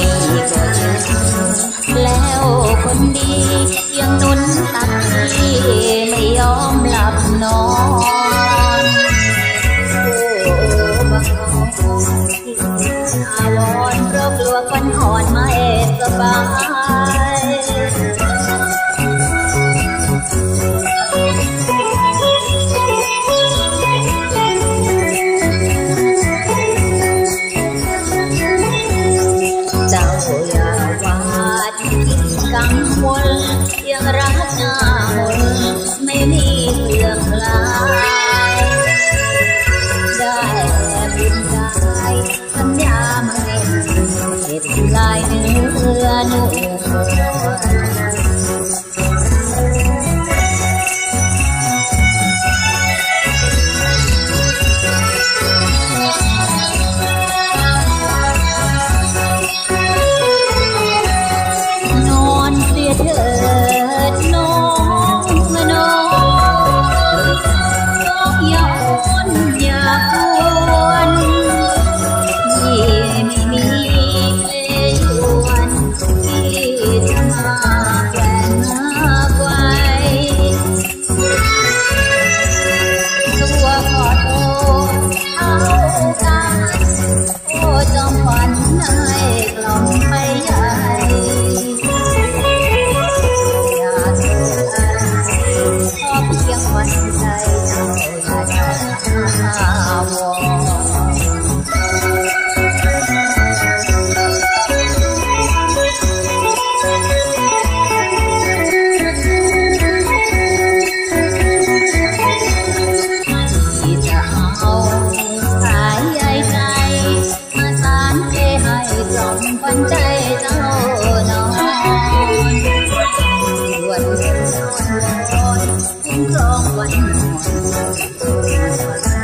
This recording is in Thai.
ดีก็เชื่อแล้วคนดี ยังนุนตักที่ไม่ยอมหลับนอนโอ้บังที่อาวร กังวลยังรักหน้ามนไม่มีเสื่อมคลายได้แต่บินได้สัญญาไม่เห็นลายเนื้อนุ่ม Thank you.